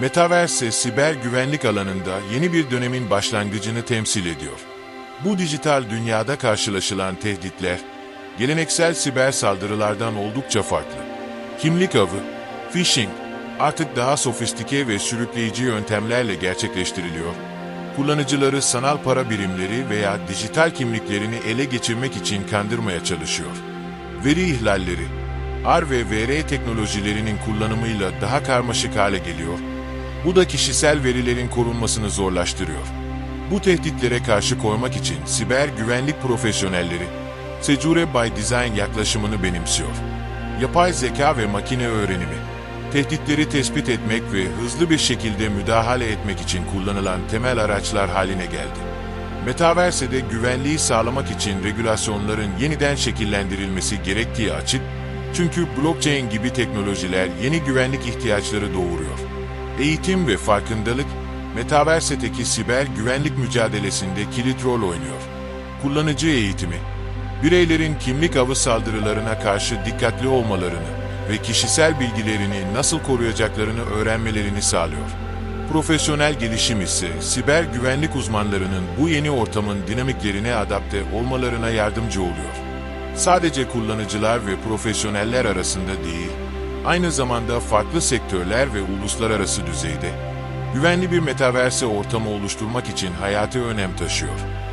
Metaverse, siber güvenlik alanında yeni bir dönemin başlangıcını temsil ediyor. Bu dijital dünyada karşılaşılan tehditler, geleneksel siber saldırılardan oldukça farklı. Kimlik avı, phishing, artık daha sofistike ve sürükleyici yöntemlerle gerçekleştiriliyor. Kullanıcıları sanal para birimleri veya dijital kimliklerini ele geçirmek için kandırmaya çalışıyor. Veri ihlalleri, R ve VR teknolojilerinin kullanımıyla daha karmaşık hale geliyor. Bu da kişisel verilerin korunmasını zorlaştırıyor. Bu tehditlere karşı koymak için siber güvenlik profesyonelleri Secure by Design yaklaşımını benimsiyor. Yapay zeka ve makine öğrenimi, tehditleri tespit etmek ve hızlı bir şekilde müdahale etmek için kullanılan temel araçlar haline geldi. Metaverse'de güvenliği sağlamak için regülasyonların yeniden şekillendirilmesi gerektiği açık, çünkü blockchain gibi teknolojiler yeni güvenlik ihtiyaçları doğuruyor. Eğitim ve farkındalık, Metaverse'deki siber güvenlik mücadelesinde kilit rol oynuyor. Kullanıcı eğitimi, bireylerin kimlik avı saldırılarına karşı dikkatli olmalarını ve kişisel bilgilerini nasıl koruyacaklarını öğrenmelerini sağlıyor. Profesyonel gelişim ise siber güvenlik uzmanlarının bu yeni ortamın dinamiklerine adapte olmalarına yardımcı oluyor. Sadece kullanıcılar ve profesyoneller arasında değil, aynı zamanda farklı sektörler ve uluslararası düzeyde güvenli bir metaverse ortamı oluşturmak için hayati önem taşıyor.